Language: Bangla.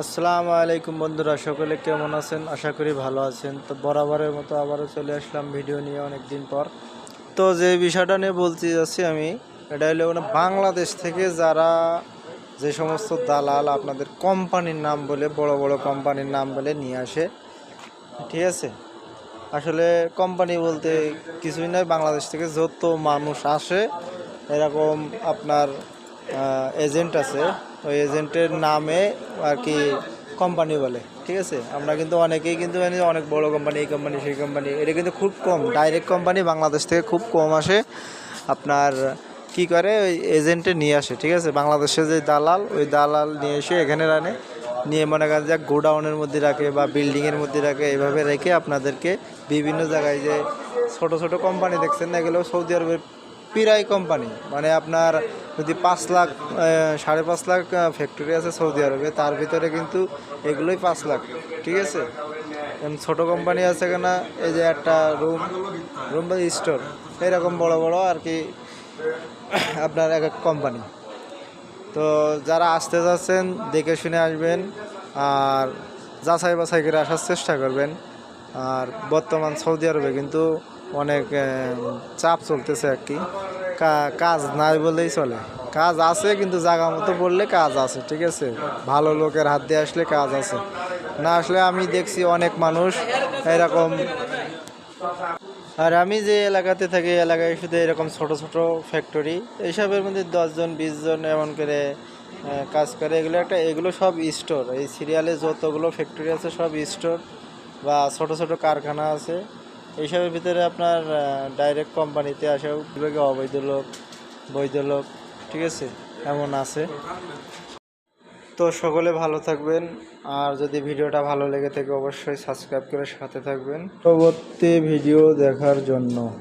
আসসালামু আলাইকুম বন্ধুরা, সকলে কেমন আছেন? আশা করি ভালো আছেন। তো বরাবরের মতো আবারও চলে আসলাম ভিডিও নিয়ে অনেক দিন পর। তো যে বিষয়টা নিয়ে বলতে যাচ্ছি আমি, এটা হলো মানে বাংলাদেশ থেকে যারা যে সমস্ত দালাল আপনাদের কোম্পানির নাম বলে, বড় বড় কোম্পানির নাম বলে নিয়ে আসে, ঠিক আছে? আসলে কোম্পানি বলতে কিছুই নয়, বাংলাদেশ থেকে যত মানুষ আসে, এরকম আপনার এজেন্ট আছে। ওই এজেন্টের নামে আর কি কোম্পানি বলে, ঠিক আছে? আমরা কিন্তু অনেকেই কিন্তু অনেক বড় কোম্পানি এই কোম্পানি সেই কোম্পানি এটা কিন্তু খুব কম। ডাইরেক্ট কোম্পানি বাংলাদেশ থেকে খুব কম আসে। আপনার কি করে? ওই এজেন্টে নিয়ে আসে, ঠিক আছে? বাংলাদেশে যে দালাল, ওই দালাল নিয়ে এসে এখানে রানে। নিয়ে মনে করেন যে গোডাউনের মধ্যে রাখে বা বিল্ডিংয়ের মধ্যে রাখে, এভাবে রেখে আপনাদেরকে বিভিন্ন জায়গায় যে ছোট ছোট কোম্পানি দেখছেন না এগুলো সৌদি আরবের পিরাই কোম্পানি। মানে আপনার যদি পাঁচ লাখ সাড়ে পাঁচ লাখ ফ্যাক্টরি আছে সৌদি আরবে, তার ভিতরে কিন্তু এগুলোই পাঁচ লাখ, ঠিক আছে? ছোট কোম্পানি আছে কেনা, এই যে একটা রুম রুম বা স্টোর এরকম বড় বড় আর কি, আপনার এক এক কোম্পানি। তো যারা আসতে যাচ্ছেন, দেখে শুনে আসবেন, আর যাচাই বাছাই করে আসার চেষ্টা করবেন। আর বর্তমান সৌদি আরবে কিন্তু অনেক চাপ চলতেছে আর কি। কাজ নাই বলেই চলে। কাজ আছে, কিন্তু জায়গা মতো বললে কাজ আছে, ঠিক আছে? ভালো লোকের হাত দিয়ে আসলে কাজ আছে। না আসলে আমি দেখছি অনেক মানুষ এরকম। আর আমি যে এলাকাতে থাকি এলাকায় শুধু এরকম ছোট ছোট ফ্যাক্টরি এইসবের মধ্যে দশজন বিশ জন এমন করে কাজ করে। এগুলো একটা, এগুলো সব স্টোর এই সিরিয়ালে যতগুলো ফ্যাক্টরি আছে, সব স্টোর বা ছোট ছোট কারখানা আছে। এইসবের ভিতরে আপনার ডাইরেক্ট কোম্পানিতে আসে বিভাগে অবৈধ লোক, বৈধ লোক, ঠিক আছে, এমন আছে। তো সকলে ভালো থাকবেন, আর যদি ভিডিওটা ভালো লেগে থাকে অবশ্যই সাবস্ক্রাইব করে সাথে থাকবেন। পরবর্তী ভিডিও দেখার জন্য।